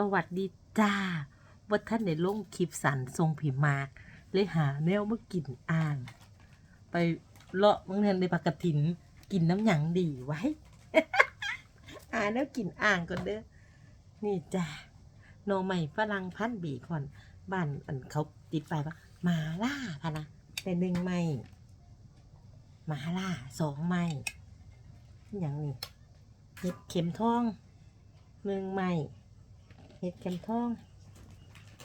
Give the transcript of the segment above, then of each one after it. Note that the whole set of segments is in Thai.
สวัสดีจ้าว่าท่านในลงคลิปสันทรงผีมากเลยหาแนวมากินอ่าง ไปเลาะเมืองเนในปากกระถิน กินน้ำหยังดีไว้ อ่าแล้วกินอ่างก่อนเด้อ นี่จ้าหนใหม่ฝรั่งพันบีคอน บ้านอันเขาติดไปว่ามาล่าพะนะแต่หนึ่งไม่มาล่าสองไม่อหย่างนี้เห็ดเข็มทองหนึ่งไม่ เห็ดเขมทอง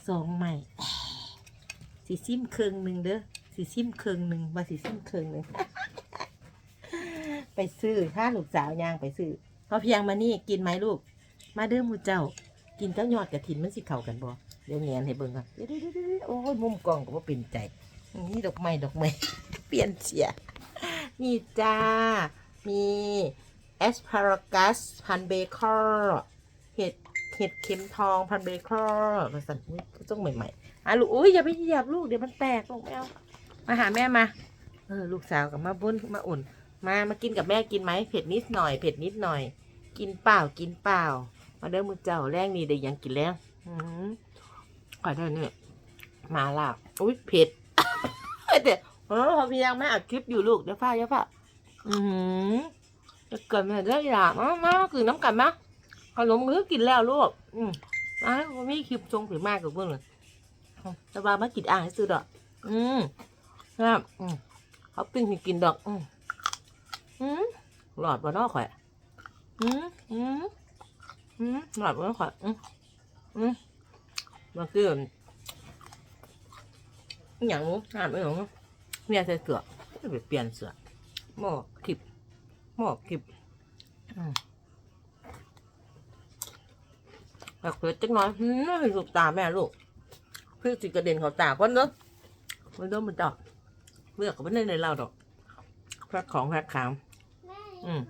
สองไม่สีซิมเครืองหนึ่งเด้อสีซิมเครืองหนึ่งว่าสีซิมเครืองหนึ่งไปซื้อถ้าลูกสาวยางไปซื้อพอเพียงมานี่กินไหมลูก มาเด้อมูเจ้า กินเจ้ายอดกระถินมันสิเข้ากันบ่เดี๋ยวแงนให้เบิ่งก่อนเดี๋ยวๆๆๆโอ้ยมุมกล้องก็บ่เป็นใจนี่ดอกไม้ดอกไม้เปลี่ยนเสียนี่จ้ามีแอสพารากัสพันเบคอร์เห็ด ห็ดเข็มทองพันเบคอร์มาสั่นอุ๊ยต้องใหม่ๆอะลูกอุ้ยอย่าไปเหยียบลูกเดี๋ยวมันแตกลูกไม่เอามาหาแม่มาเออลูกสาวกับมาบุญมาอุ่น มามากินกับแม่กินไหมเผ็ดนิดหน่อยเผ็ดนิดหน่อย กินเปล่ากินเปล่า มาเด้อมือเจ้าแรงนี่ได้ยังกินแล้วอืมขอได้เนี่ยมาล่ะอุ้ยเผ็ดเดี๋ยวเออพอพี่ยังไม่อัดคลิปอยู่ลูกเดี๋ยวฟ้าเดี๋ยวฟ้าอืมจะเกิดมาได้หรอมามาคือน้ำกันมะ นมมือกินแล้วลูก อืมมาผมมีคลิปทรงผือมากกับเพื่อนเลยแต่ว่ามากินอ่างให้ซื้อดอก อืมครับอืมเขาปิ้งให้กินดอก อืมอืมหลอดบนนอกข่อยอืมอืมอืมหลอดบนนอกข่อยอืมอืมมาคืออย่างนู้นอ่านไม่หลงเนี่ยใส่เสือไม่ไปเปลี่ยนเสือหมอกคลิปหมอกคลิปอืม แบบเกิดจังน้อยหืมให้ลูกตาแม่ลูกเพื่อสิกระเด็นเขาตาคนเนอะมันเดิมมันดอกเลือกก็ไม่ได้ในเราดอกแพ็คของแพ็คขามอืม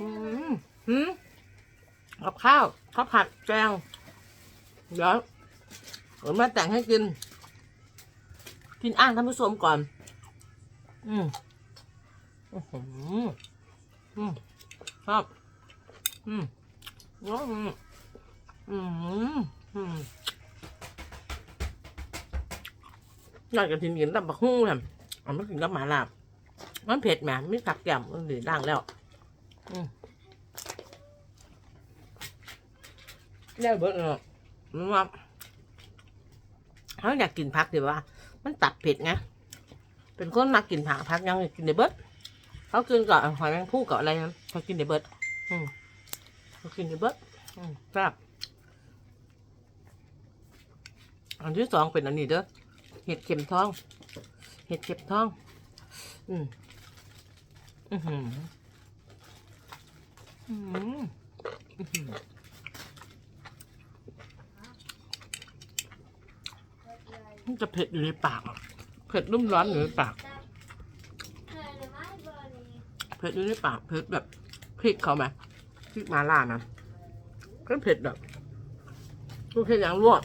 อืมหืมกับข้าวข้าวผัดแกงเดี๋ยวผมมาแต่งให้กิน กินอ่างท่านผู้ชมก่อน อืมอื้อหืออืมครับอืม อืมอืมอืมอยากจะกินกินตับบักหุ่งแหมเอามากินกับหมาลาบมันเผ็ดแหมไม่ผักแกมมันหรือด่างแล้ว อืมได้เบิดเนาะมันว่าเขาอยากกินผักดีว่า มันตัดเผ็ดไงเป็นคนมากินผักผักยังกินได้เบิดเขากินกับหอยแมงผู้กับอะไรนะเขากินได้เบิด อืม เขากินได้เบิดอืมครับอันที่สองเป็นอันนี้เด้อเห็ดเข็มทอง เห็ดเข็มทอง อืมอือหืออืมอื้อหือมันจะเผ็ดอยู่ในปากอะเผ็ดรุ่มร้อนอยู่ในปาก เผ็ดอยู่ในปาก เผ็ดแบบพริกเขาไหม พริกมาล่านะก็เผ็ดแบบก็เผ็ดอย่างรวด